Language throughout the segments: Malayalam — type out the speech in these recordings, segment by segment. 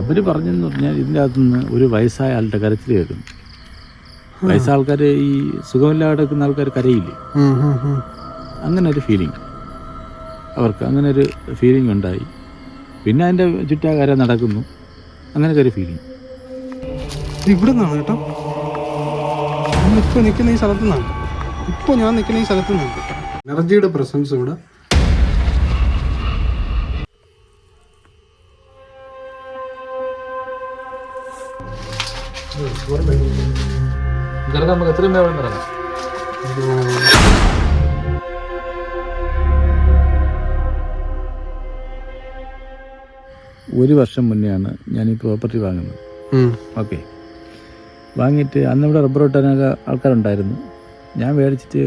അവർ പറഞ്ഞെന്ന് പറഞ്ഞാൽ ഇതിന്റെ അകത്തുനിന്ന് ഒരു വയസ്സായ ആളുടെ കരച്ചിൽ കേൾക്കുന്നു വയസ്സായ ആൾക്കാർ ഈ സുഖമില്ലാതെ കിടക്കുന്ന ആൾക്കാർ കരയില്ലേ. അങ്ങനെ ഒരു ഫീലിംഗ് അവർക്ക് അങ്ങനെ ഒരു ഫീലിംഗ് ഉണ്ടായി. പിന്നെ അതിന്റെ ചുറ്റാകര നടക്കുന്നു. അങ്ങനെയൊക്കെ ഒരു ഫീലിംഗ് ഇവിടെ നിന്നാണ് കേട്ടോ. ഇപ്പോൾ നിൽക്കുന്ന ഈ സ്ഥലത്ത് നിന്നാണ് ഇപ്പോൾ ഞാൻ നിൽക്കുന്ന ഈ സ്ഥലത്ത് നിന്നാണ് എനർജിയുടെ പ്രസൻസ് ഇവിടെ. നമുക്ക് എത്രയും വേഗം ഇറങ്ങാം. ഒരു വർഷം മുന്നെയാണ് ഞാൻ ഈ പ്രോപ്പർട്ടി വാങ്ങുന്നത്. ഓക്കെ. വാങ്ങിയിട്ട് അന്ന് ഇവിടെ റബ്ബർ വെട്ടാനൊക്കെ ആൾക്കാരുണ്ടായിരുന്നു. ഞാൻ മേടിച്ചിട്ട്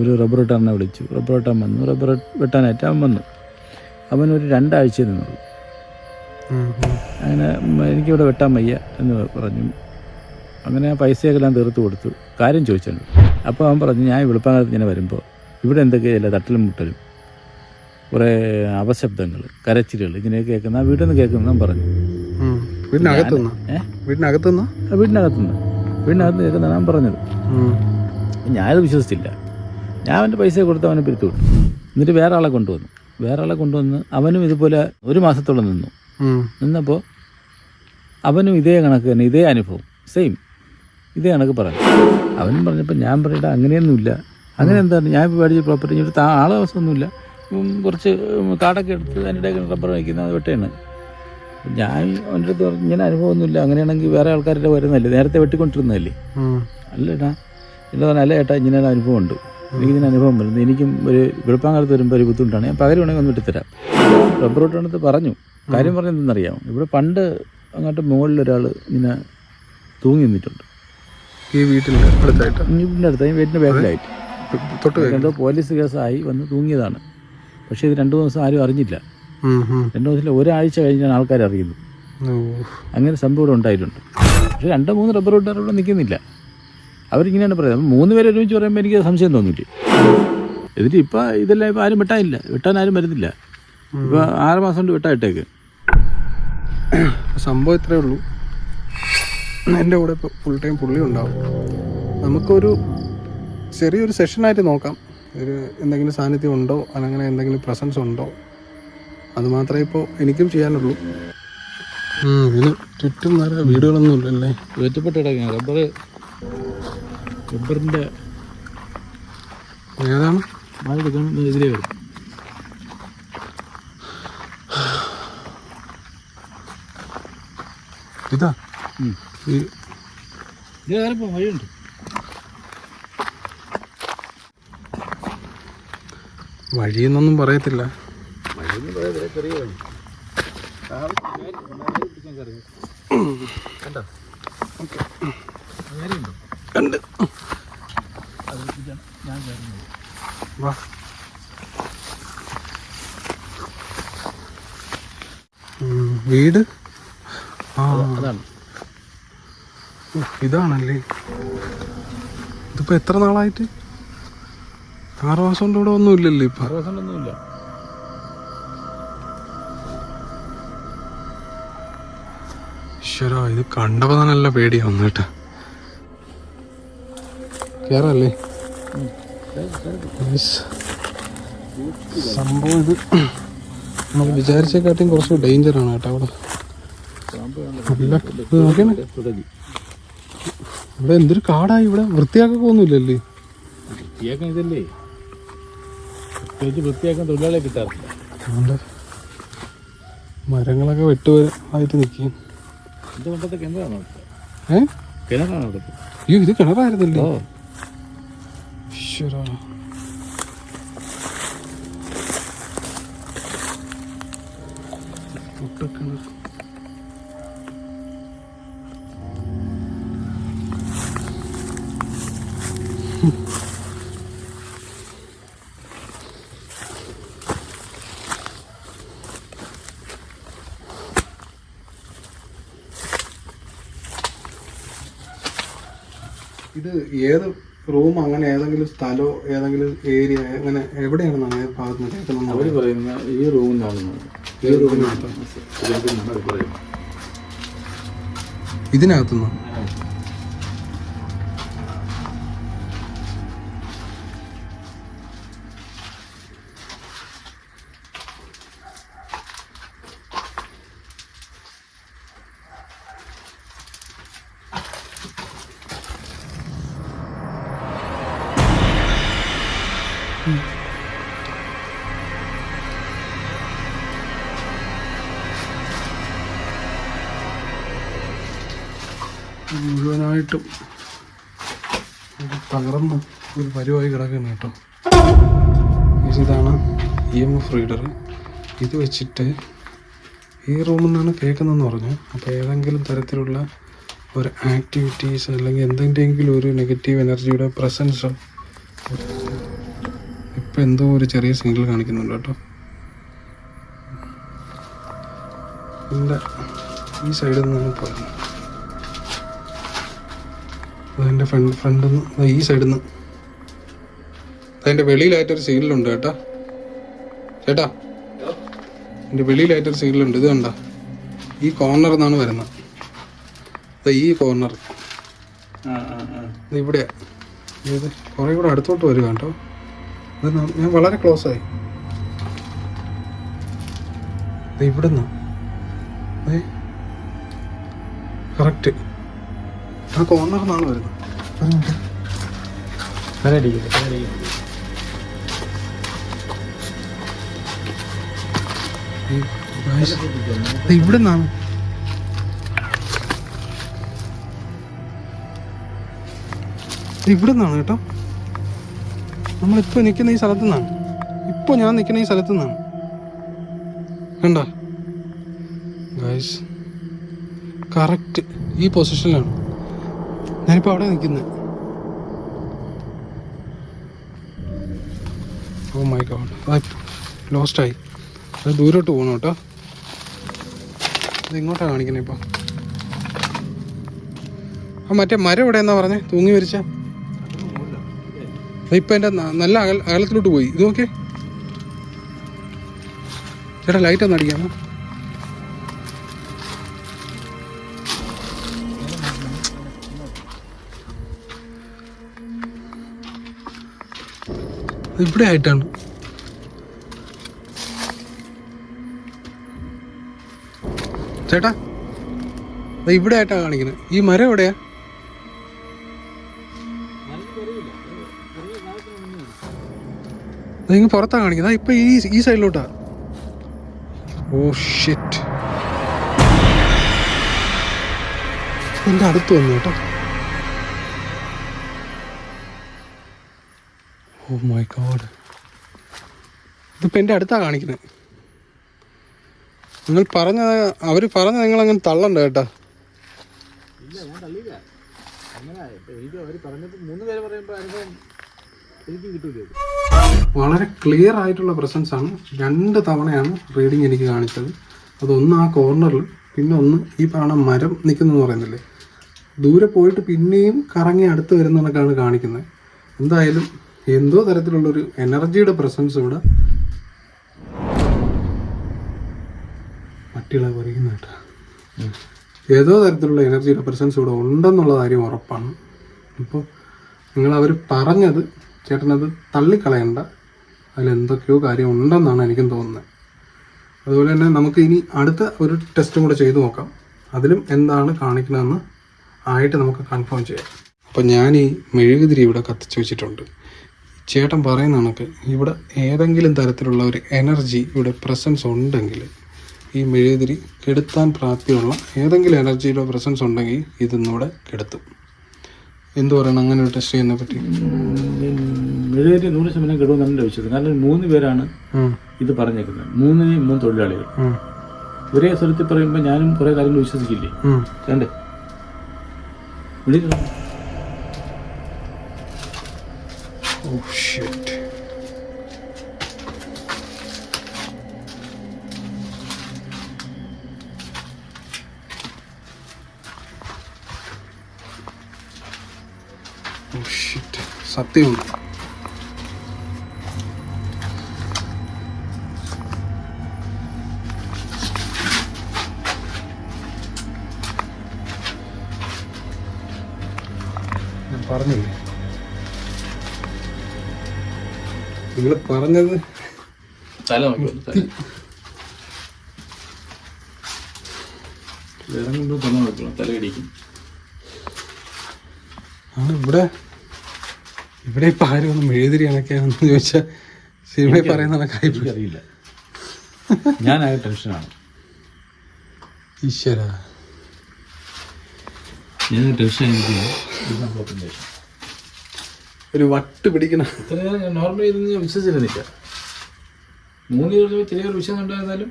ഒരു റബ്ബർ വെട്ടാറിനെ വിളിച്ചു. റബ്ബർ വെട്ടാൻ വന്നു. റബ്ബർ വെട്ടാനായിട്ട് അവൻ വന്നു. അവൻ ഒരു രണ്ടാഴ്ച നിന്നുള്ളൂ. അങ്ങനെ എനിക്കിവിടെ വെട്ടാൻ വയ്യ എന്ന് പറഞ്ഞു. അങ്ങനെ പൈസയൊക്കെ എല്ലാം തീർത്ത് കൊടുത്തു. കാര്യം ചോദിച്ചുണ്ട് അപ്പോൾ അവൻ പറഞ്ഞു ഞാൻ വെളുപ്പാങ്കാലത്ത് ഇങ്ങനെ വരുമ്പോൾ ഇവിടെ എന്തൊക്കെയല്ല തട്ടലും മുട്ടലും കുറേ അപശബ്ദങ്ങൾ കരച്ചിലുകൾ ഇങ്ങനെയൊക്കെ കേൾക്കുന്ന വീട്ടിൽ നിന്ന് കേൾക്കുന്നതും പറഞ്ഞു. വീടിനകത്തുനിന്ന്? വീടിനകത്തുനിന്ന്? വീടിനകത്ത് കേൾക്കുന്നതാണ് ഞാൻ പറഞ്ഞത്. ഞാനത് വിശ്വസിച്ചില്ല. ഞാൻ അവന്റെ പൈസ കൊടുത്ത് അവനെ പിരിത്തു കൊടുത്തു എന്നിട്ട് വേറെ ആളെ കൊണ്ടുവന്നു. വേറെ ആളെ കൊണ്ടുവന്ന് അവനും ഇതുപോലെ ഒരു മാസത്തോളം നിന്നു. നിന്നപ്പോൾ അവനും ഇതേ കണക്ക് തന്നെ ഇതേ അനുഭവം സെയിം ഇതേ കണക്ക് പറഞ്ഞു അവനും പറഞ്ഞപ്പോൾ ഞാൻ പറയട്ടെ അങ്ങനെയൊന്നുമില്ല. അങ്ങനെ എന്താണ്? ഞാൻ ഇപ്പോൾ മേടിച്ച പ്രോപ്പർട്ടി ഇങ്ങോട്ട് താ ആളെ അവസ്ഥയൊന്നുമില്ല കുറച്ച് കാടൊക്കെ എടുത്ത് അതിന്റെ റബ്ബർ വയ്ക്കുന്നത് വെട്ടയാണ്. ഞാൻ അവന്റെ അടുത്ത് പറഞ്ഞു ഇങ്ങനെ അനുഭവമൊന്നുമില്ല. അങ്ങനെയാണെങ്കിൽ വേറെ ആൾക്കാരുടെ വരുന്നതല്ലേ നേരത്തെ വെട്ടിക്കൊണ്ടിരുന്നതല്ലേ. അല്ലേട്ടാ ഇല്ല പറഞ്ഞാൽ അല്ല ഏട്ടാ ഇങ്ങനെ ഒരു അനുഭവം ഉണ്ട് എനിക്ക് ഇതിന് അനുഭവം വരുന്നത് എനിക്കും ഒരു വെളുപ്പാങ്കാലത്ത് വരുമ്പോൾ ഒരു ബുദ്ധിമുട്ടാണ്. ഞാൻ പകരം വേണമെങ്കിൽ ഒന്ന് വിട്ടുതരാം റബ്ബർ വെട്ടണത്ത് പറഞ്ഞു. കാര്യം പറഞ്ഞതെന്നറിയാമോ ഇവിടെ പണ്ട് അങ്ങോട്ട് മുകളിൽ ഒരാൾ ഇങ്ങനെ തൂങ്ങി നിന്നിട്ടുണ്ട്. ഈ വീട്ടിൽ അടുത്തായിട്ട്? വീടിന്റെ ബാക്കിലായിട്ട് തൊട്ട് എന്തോ പോലീസ് കേസായി വന്ന് തൂങ്ങിയതാണ്. പക്ഷേ ഇത് രണ്ടു ദിവസം ആരും അറിഞ്ഞില്ല. രണ്ടു ദിവസത്തിൽ ഒരാഴ്ച കഴിഞ്ഞാണ് ആൾക്കാർ അറിയുന്നത്. അങ്ങനെ സംഭവം ഇവിടെ ഉണ്ടായിട്ടുണ്ട്. പക്ഷേ രണ്ടോ മൂന്ന് റബ്ബർ വെട്ടാർ ഇവിടെ നിൽക്കുന്നില്ല. അവരിങ്ങനെയാണ് പറയുന്നത്. മൂന്ന് പേര് ഒരുമിച്ച് പറയുമ്പോൾ എനിക്ക് സംശയം തോന്നില്ല എന്നിട്ട് ഇപ്പം ഇതെല്ലാം ഇപ്പം ആരും വെട്ടാനില്ല. വെട്ടാൻ ആരും വരുന്നില്ല. ഇപ്പം ആറ് മാസം കൊണ്ട് വെട്ടായിട്ടേക്ക് സംഭവം ഇത്രയേ ഉള്ളൂ. എന്റെ കൂടെ ഇപ്പോൾ ഫുൾ ടൈം പുള്ളി ഉണ്ടാവും. നമുക്കൊരു ചെറിയൊരു സെഷനായിട്ട് നോക്കാം. ഒരു എന്തെങ്കിലും സാന്നിധ്യം ഉണ്ടോ? അല്ലെങ്കിൽ എന്തെങ്കിലും പ്രസൻസ് ഉണ്ടോ? അത് മാത്രമേ ഇപ്പോൾ എനിക്കും ചെയ്യാനുള്ളൂ. ഇതിന് ചുറ്റും നല്ല വീടുകളൊന്നും ഇല്ലല്ലേ? ഒറ്റപ്പെട്ട് കിടക്കുകയാണ് റബ്ബർ റബ്ബറിന്റെ ഏതാണ്? ഇതിലേ വരും. ഇതാ. കയറി പോകാം വഴിയുണ്ട്. വഴിയെന്നൊന്നും പറയത്തില്ല. വഴിയൊന്നും പറയാതെ ചെറിയ വഴി. കണ്ടോ? ഞാൻ വാ. വീട്? ഇതാണല്ലേ? ഇതിപ്പോ എത്ര നാളായിട്ട്? ആറ് മാസം കൊണ്ട് ഇവിടെ ഒന്നും ഇല്ലല്ലോ ഇപ്പൊ? ആറ് മാസം ഒന്നുമില്ല ഈശ്വരാ ഇത് കണ്ടപ്പോ തന്നെ നല്ല പേടിയാവുന്നു വന്നിട്ട്. കേറല്ലേ? Yes. സംഭവം ഇത് നമ്മൾ വിചാരിച്ചേക്കാട്ടിയും കുറച്ച് ഡേഞ്ചർ ആണ് കേട്ടോ അവിടെ. നല്ല നോക്കിയാണ് ഇവിടെ എന്തൊരു കാടായി ഇവിടെ? വൃത്തിയാക്കൊക്കെ ഒന്നുമില്ലല്ലേ? വൃത്തിയാക്കാൻ ഇതല്ലേ? പ്രത്യേകിച്ച് വൃത്തിയാക്കാൻ തൊഴിലാളിയെ കിട്ടാറില്ല. അതുകൊണ്ട് മരങ്ങളൊക്കെ വെട്ടു ആയിട്ട് നിൽക്കും ഇത് കൊണ്ടത്തെ കിണറാണ് ഏ? കിണറാണ് അയ്യോ ഇത് കിണറായിരുന്നല്ലേ? ഈശ്വരാ. പൊട്ടക്കിണർ. ഇത് ഏത് റൂം അങ്ങനെ ഏതെങ്കിലും സ്ഥലമോ ഏതെങ്കിലും ഏരിയ അങ്ങനെ എവിടെയാണെന്നാണ് ഭാഗത്ത് കേൾക്കുന്നത്? അവർ പറയുന്ന ഈ റൂമിനാണെന്ന് ഈ റൂമിനകത്താണ് ഇതിനകത്തുനിന്നാണ്? മുഴുവനായിട്ടും തകർന്ന് ഒരു പരുവായി കിടക്കുന്ന കേട്ടോ. ഇതാണ് ഇ എം എഫ് റീഡർ ഇത് വെച്ചിട്ട് ഈ റൂമിൽ നിന്നാണ് കേൾക്കുന്നതെന്ന് പറഞ്ഞു. അപ്പോൾ ഏതെങ്കിലും തരത്തിലുള്ള ഒരു ആക്ടിവിറ്റീസ് അല്ലെങ്കിൽ എന്തെങ്കിലും ഒരു നെഗറ്റീവ് എനർജിയുടെ പ്രസൻസോ ഇപ്പം എന്തോ ഒരു ചെറിയ സിഗ്നൽ കാണിക്കുന്നുണ്ട് കേട്ടോ. ഇല്ല ഈ സൈഡിൽ നിന്നാണ് പറയുന്നത് അതിന്റെ ഫ്രണ്ട് ഫ്രണ്ടിൽ നിന്ന് ഈ സൈഡിൽ നിന്ന് അതിന്റെ വെളിയിലായിട്ടൊരു സീലിലുണ്ട് കേട്ടാ. ചേട്ടാ എന്റെ വെളിയിലായിട്ടൊരു സീലിലുണ്ട് ഇത് കണ്ട? ഈ കോർണർ നിന്നാണ് വരുന്നത്. ഈ കോർണർ ഇവിടെ ഇത് കുറേ കൂടെ അടുത്തോട്ട് വരിക കേട്ടോ. ഇത് ഞാൻ വളരെ ക്ലോസ് ആയി. ഇവിടുന്ന്. കറക്റ്റ് ആ കോർണറിന്നാണ് വരുന്നത് ഇവിടെ നിന്നാണ് ഇവിടെ നിന്നാണ് കേട്ടോ. നമ്മളിപ്പോൾ നിൽക്കുന്ന ഈ സ്ഥലത്തു നിന്നാണ് ഇപ്പോൾ ഞാൻ നിൽക്കുന്ന ഈ സ്ഥലത്തു നിന്നാണ് കണ്ട? ഗൈസ് കറക്റ്റ് ഈ പൊസിഷനിലാണ് ഞാനിപ്പോൾ അവിടെ നിൽക്കുന്നത് ഓ മൈ ഗോഡ് ലോസ്റ്റായി അത് ദൂരോട്ട് പോകണം കേട്ടോ. ഇത് ഇങ്ങോട്ടാണ് കാണിക്കുന്നത് ഇപ്പോൾ ആ മറ്റേ മരം എവിടെ എന്നാ പറഞ്ഞേ? തൂങ്ങി വരിച്ച ഇപ്പം എന്റെ നല്ല അകൽ അകലത്തിലോട്ട് പോയി. ഇത് നോക്കേ ചേട്ടാ ലൈറ്റ് ഒന്ന് അടിക്കാമോ? ഇവിടെ ആയിട്ടാണ് ചേട്ടാ ഇവിടെ ആയിട്ടാ കാണിക്കുന്നത് ഈ മരം എവിടെയാ? നിങ്ങൾ പുറത്താണ് പുറത്താ കാണിക്കുന്നത് ഇപ്പൊ ഈ ഈ സൈഡിലോട്ടാ. ഓ ഷിറ്റ് എന്റെ അടുത്ത് വന്നു കേട്ടോ. ഓ മൈ ഗോഡ് ഇതിപ്പോ എന്റെ അടുത്താ കാണിക്കുന്നത് നിങ്ങൾ പറഞ്ഞ അവർ പറഞ്ഞ നിങ്ങൾ അങ്ങനെ തള്ളണ്ട കേട്ടോ. വളരെ ക്ലിയർ ആയിട്ടുള്ള പ്രസൻസ് ആണ്. രണ്ട് തവണയാണ് റീഡിങ് എനിക്ക് കാണിച്ചത്. അതൊന്ന് ആ കോർണറിൽ പിന്നെ ഒന്ന് ഈ പാണ മരം നിൽക്കുന്നു പറയുന്നില്ലേ? ദൂരെ പോയിട്ട് പിന്നെയും കറങ്ങി അടുത്ത് വരുന്ന കണക്കാണ് കാണിക്കുന്നത് എന്തായാലും എന്തോ തരത്തിലുള്ളൊരു എനർജിയുടെ പ്രസൻസ് ഇവിടെ. പട്ടികളെ കുറയ്ക്കുന്ന കേട്ടോ. ഏതോ തരത്തിലുള്ള എനർജിയുടെ പ്രസൻസ് ഇവിടെ ഉണ്ടെന്നുള്ള കാര്യം ഉറപ്പാണ്. അപ്പോൾ നിങ്ങൾ അവർ പറഞ്ഞത് ചേട്ടനത് തള്ളിക്കളയണ്ട. അതിലെന്തൊക്കെയോ കാര്യം ഉണ്ടെന്നാണ് എനിക്കും തോന്നുന്നത്. അതുപോലെ തന്നെ നമുക്ക് ഇനി അടുത്ത ഒരു ടെസ്റ്റും കൂടെ ചെയ്തു നോക്കാം. അതിലും എന്താണ് കാണിക്കണമെന്ന് ആയിട്ട് നമുക്ക് കൺഫേം ചെയ്യാം. അപ്പോൾ ഞാൻ ഈ മെഴുകുതിരി ഇവിടെ കത്തിച്ച് വെച്ചിട്ടുണ്ട്. ചേട്ടൻ പറയുന്ന കണക്ക് ഇവിടെ ഏതെങ്കിലും തരത്തിലുള്ള ഒരു എനർജി ഇവിടെ പ്രസൻസ് ഉണ്ടെങ്കിൽ ഈ മെഴുകുതിരി കെടുത്താൻ പ്രാപ്തിയുള്ള ഏതെങ്കിലും എനർജിയുടെ പ്രസൻസ് ഉണ്ടെങ്കിൽ ഇതിന്നൂടെ കെടുത്തും. എന്തു പറയണം അങ്ങനെ ഒരു ടെസ്റ്റ് ചെയ്യുന്നതിനെ പറ്റി? മെഴുകുതിരി നൂറ് ശതമാനം കിടുമെന്നാണ് ലഭിച്ചത് കാരണം മൂന്ന് പേരാണ് ഇത് പറഞ്ഞേക്കുന്നത്. മൂന്ന് മൂന്ന് തൊഴിലാളികൾ. ഒരേ സ്വരത്തിൽ പറയുമ്പോൾ ഞാനും കുറേ കാര്യങ്ങൾ വിശ്വസിക്കില്ലേ. കണ്ടേ? വിളിക്കണം Oh shit. Oh shit. സത്യമുണ്ട് പറഞ്ഞില്ലേ തല പറഞ്ഞത് ആണ് ഇവിടെ ഇവിടെ ഇപ്പം ആരും ഒന്ന് മെഴുതിരി കണക്കാണെന്ന് ചോദിച്ചാൽ സിനിമയിൽ പറയുന്ന കണക്കായി പോയി. എനിക്കറിയില്ല. ടെൻഷനാണ്. ഈശ്വര. ഞാൻ ടെൻഷൻ എനിക്ക് ഒരു വട്ട് പിടിക്കണം. ഇത്ര നേരം ഞാൻ നോർമലി ഇതൊന്നും ഞാൻ വിശ്വസിച്ചിരുന്നില്ല മൂന്ന് ദിവസം ചെറിയൊരു വിശ്വാസം ഉണ്ടായിരുന്നാലും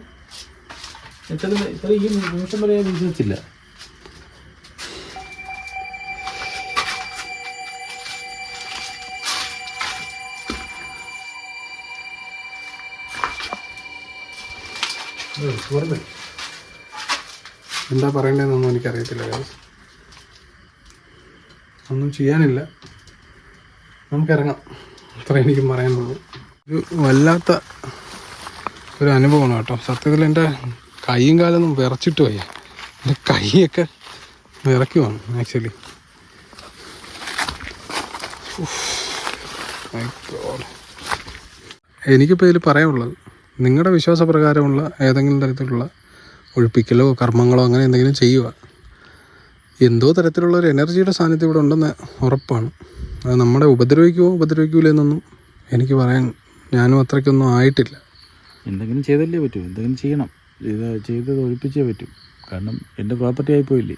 ഇത്ര ഇത്ര ഈ നിമിഷം വരെ ഞാൻ വിശ്വസിച്ചില്ല. എന്താ പറയണ്ടതെന്നൊന്നും എനിക്കറിയത്തില്ല. ഒന്നും ചെയ്യാനില്ല. നമുക്കിറങ്ങാം. അത്ര എനിക്ക് പറയാനുള്ളൂ. ഒരു വല്ലാത്ത ഒരു അനുഭവമാണ് കേട്ടോ. സത്യത്തിൽ എന്റെ കൈയും കാലൊന്നും വിറച്ചിട്ട് പോയി എന്റെ കൈയൊക്കെ വിറയ്ക്കുവാണ് ആക്ച്വലി എനിക്കിപ്പോൾ ഇതിൽ പറയാനുള്ളത് നിങ്ങളുടെ വിശ്വാസപ്രകാരമുള്ള ഏതെങ്കിലും തരത്തിലുള്ള ഒഴിപ്പിക്കലോ കർമ്മങ്ങളോ അങ്ങനെ എന്തെങ്കിലും ചെയ്യുക എന്തോ തരത്തിലുള്ള ഒരു എനർജിയുടെ സാന്നിധ്യം ഇവിടെ ഉണ്ടെന്ന് ഉറപ്പാണ്. അത് നമ്മുടെ ഉപദ്രവിക്കുമോ ഉപദ്രവിക്കൂല എന്നൊന്നും എനിക്ക് പറയാൻ ഞാനും അത്രയ്ക്കൊന്നും ആയിട്ടില്ല. എന്തെങ്കിലും ചെയ്തല്ലേ പറ്റൂ. എന്തെങ്കിലും ചെയ്യണം. ഇത് ചെയ്തത് ഒഴിപ്പിച്ചേ പറ്റൂ. കാരണം എന്റെ പ്രോപ്പർട്ടി ആയിപ്പോയില്ലേ?